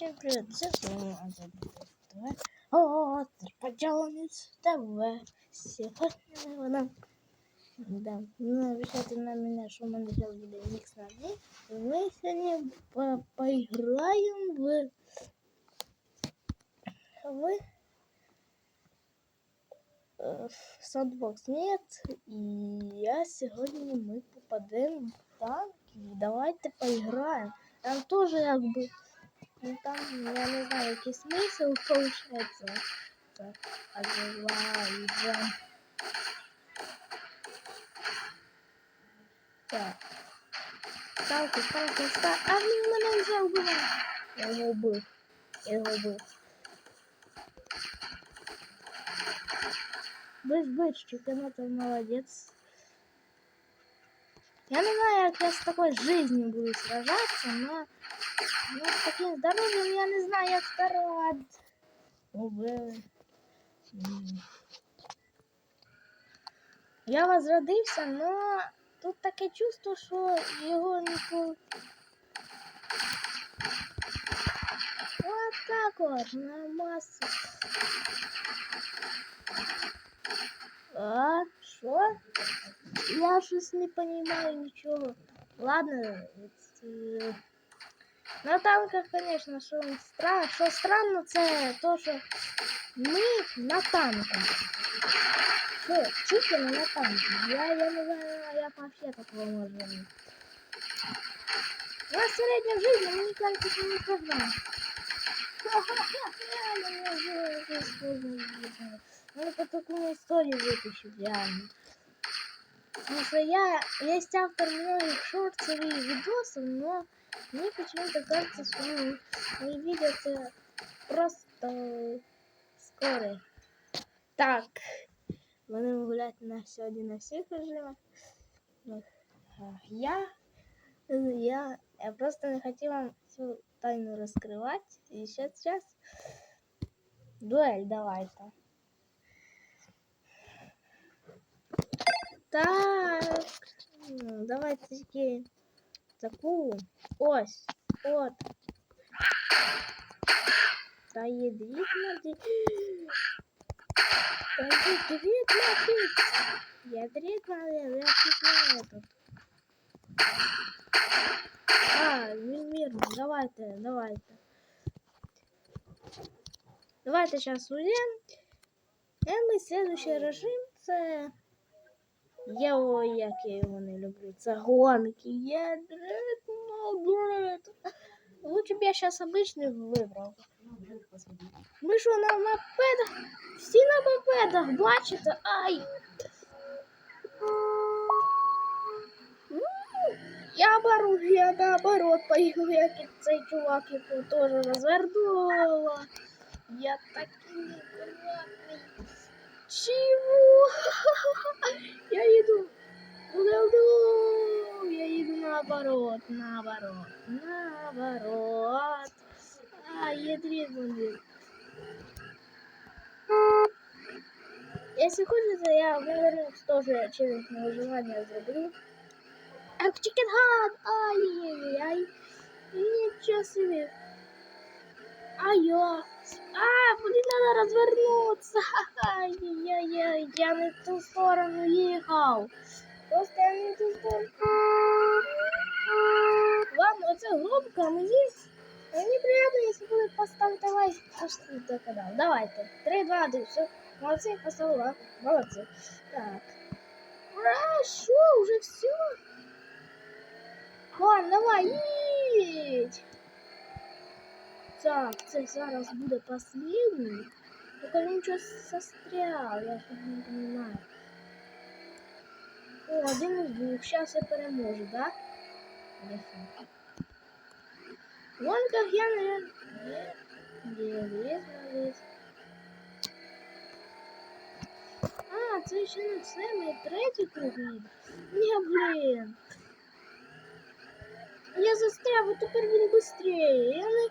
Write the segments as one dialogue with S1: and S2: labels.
S1: ТВ. О, поделанец ТВ. Сьогодні вона... Да, ну, обещайте на меня, что мы сейчас будем микс на мы сегодня по поиграем в... В... в Sandbox нет. И я сегодня мы попадем в танки. Давайте поиграем. Там тоже как бы... Ну там, я не знаю, який смисл получается. Одеваем. Так. Ставки, ставки, ставки. А він мене вже вбиває. Я його вбив. Я його вбив. Бич, бич, чемпионат молодец. Я не знаю, як я з такой жизнью буду сражаться, но ну, з таким здоров'ям я не знаю, як стараться. Убили. Я возродився, но тут таке чувство, що його по... Вот так вот, на массу. А, що? Я щось не понимаю нічого. Ладно, це... на танках, конечно, що странно, що странно, це то, що ми на танках. Що, чикали на танках. Я, я не знаю, як вообще такого можно. У нас средняя жизнь, мне кажется, что никогда. Надо по такую историю выпущу, реально. Потому что я есть автор многих шортов и видосов, но мне почему-то кажется, что ну, мои видео это просто скоро. Так, будемо гуляти на сьогодні на всіх режимах. Ну, а, Я, я, я просто не хотіла цю тайну розкривати. І ще зараз дуель Так, ну, давайте тільки таку. Ось, от. Та є дві кнопки. Та є дві кнопки. Я три кнопки, я чуть на этот. А, мирно, давайте, давайте. Давайте сейчас уйдем. І ми следующий режим це. Я о, як я його не люблю. Це гонки. Я дрит, Лучше б я сейчас обычный выбрал. Ми що на мопедах? Всі на мопедах, бачите? Ай! М, Я беру, я наоборот поїхав, як і цей чувак, якого теж розвернула. Я такий непонятний. Чего? Я иду. Угу. Я иду наоборот, наоборот, наоборот. А, я требую. Если хочется, я, наверное, тоже челлендж на выживание заберу. Эх, чикенхат! Ай-яй-яй. Ничего себе. Ай-я. А, блин, надо развернуться. Ай-яй-яй, я не в ту сторону ехал. Просто я не в ту сторону. Ладно, оце громко, мені, мені приємно, якщо буде поставити лайк. Просто до канал. Давайте. 3, 2, 1, все. Молодці, поставила. лайк. Молодці. Так. Ура, що, уже все? Вон, давай, їдь. Так, це зараз буде последний. Только він щось застрял, я щось не понимаю. О, один із двох. Сейчас я переможу, да? Ясно. В гонках я, наверное... Где лес, лес. А, це ще не все, ми третій круг. Ні, блін. Я застряв, а тепер він швидше. Я не...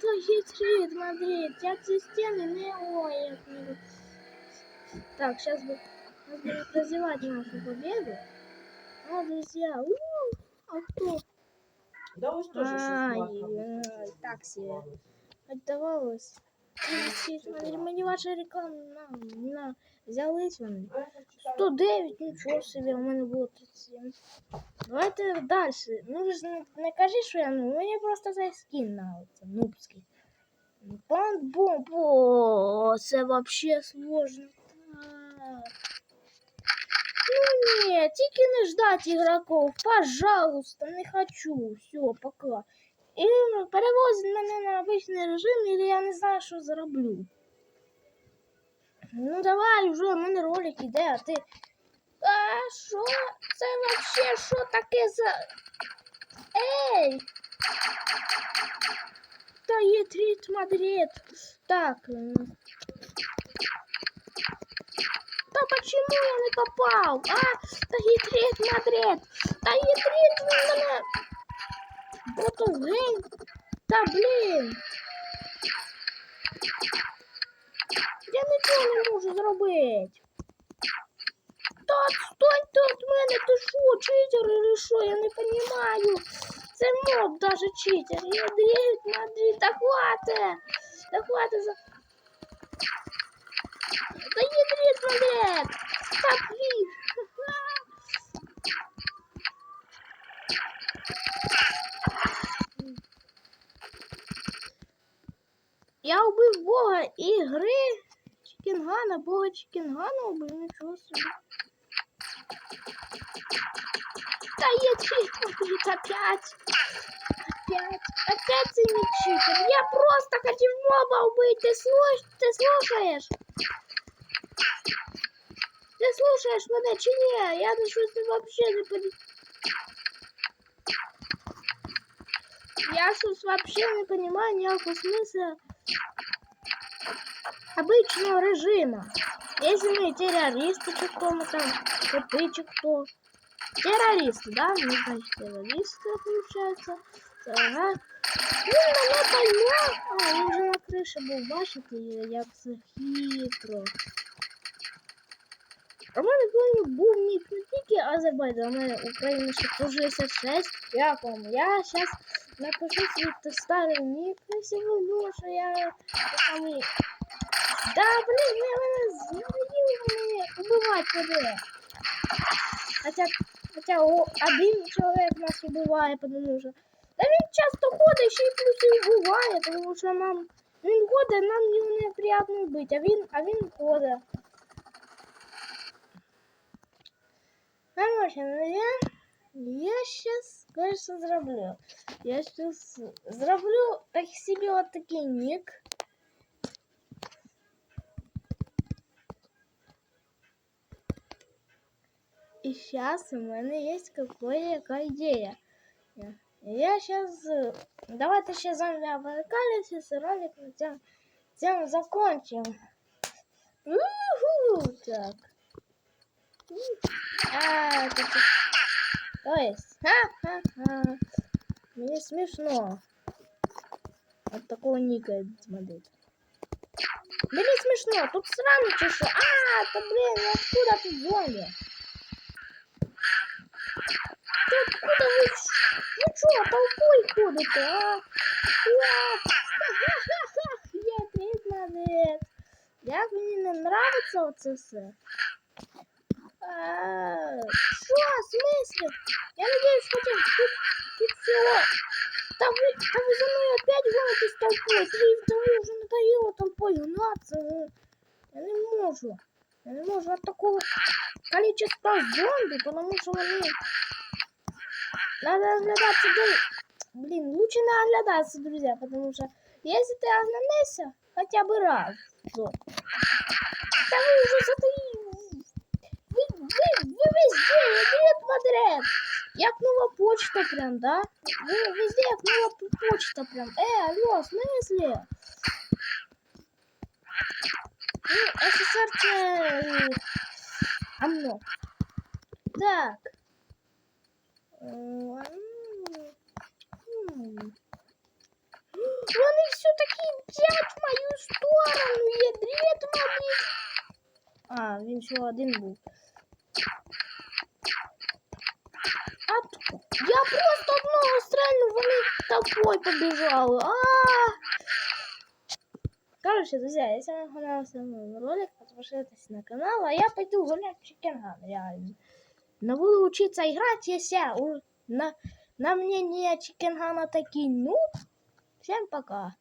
S1: То хитрит, смотри, я ці стіни не ой, як не... Так, сейчас бы сейчас будем развивать нашу победу. А, друзья, у, а кто?
S2: Да ось теж щось
S1: Ай,
S2: плакало.
S1: ай, так себе. Отдавалось. Мені ваша реклама на, на взялись вони. 109, нічого собі, у мене було 37. Давайте далі. Ну ви ж не, не кажи, що я ну, мені просто цей скін нравиться, нубський. Пан бомб, о, це вообще сложно. Так. Ну нет, тільки не ждать игроков, пожалуйста, не хочу, все, пока. І перевозить мене на обичний режим, или я не знаю, що зроблю. Ну давай вже, у мене ролик іде, а ти. А що? Це вообще що таке за. Ей! Та є тріт Мадрид. Так. м. Да почему я не попал? А, да хитрит Мадрид. Да хитрит мене. Ботовгейм. Да блін. Я нічого не можу зробити. Та отстань от мене, ти що, читер или що? Я не понимаю. Це мод даже читер. Я дрейт Мадрид, да хватит. Да хватит за... Да ядрит Мадрид. Да блин. Я убив бога ігри Чікінгана, бога Чікінгана убив, нічого собі. Та є читер, опять. Опять. Опять це не читер. Я просто хотів моба убити. Ти, слуш... Ти слушаєш? Ти слушаєш мене чи ні? Я на щось вообще не понимаю. Я щось вообще не понимаю ніякого смысла обычного режима. Если мы террористы, то кто мы там, то ты, че кто. Террористы, да? Ну, значит, террористы, получается. Ага. Він мене поймав. А, він же на криші був, бачите, як це хитро. А в мене коли був нік не тільки Азербайджан, а в мене Україна ще по 66. Як вам? Я зараз напишу свій т- старий нік, не всі ви думали, що я самий... Да, блин, я мене знайомі мене убивати тебе. Хотя, хотя о, один чоловік нас убиває, потому що... Та він часто ходить, ще й плюс і вбиває, тому що нам... Він ходить, нам його неприємно вбити, а він, а він ходить. Короче, ну я, я сейчас кое-что зроблю. Я сейчас зроблю так себе вот такой ник. И сейчас у меня есть какая идея. Я- сейчас... Давайте ще з вами обракались, и ролик тем, тем закончим. Уху! Так. А, это... ты- То есть, ха-ха-ха. Мне смешно. От такого ника смотреть. Да не смешно, тут сраный чешу. А, то блин, откуда тут зомби? Ты откуда вы? Ну чё, толпой ходите, а? Я молодець. Як мені не нравиться оце все. А, Що, в смысле? Я надеюсь, хотя тут, тут всего... Да вы, да вы за мной опять гонитесь толпой. Ты, да вы уже надоело толпой гнаться. ну. Я не можу. Я не можу от такого количества зомби, потому что они... Надо оглядаться, да... Блин, лучше не оглядаться, друзья, потому что если ты оглянешься хотя бы раз, то... Да вы уже затаили... Вы, вы, вы везде, нет, Мадрид! Як нова почта прям, да? Вы везде як почта прям. Э, алло, в смысле? Ну, СССР це... е, Амно. Так. Он Вони все-таки блядь, в мою сторону, є дріт, мабуть. А, він ще один был. А Я просто одного стрельну, вони тобой побежал. А, -а, -а. Короче, друзья, если вам понравился мой ролик, подпишитесь на канал, а я пойду гулять в Чикенган, реально. Но буду учиться играть, если на, на мнение Чикенгана такие. Ну, всем пока.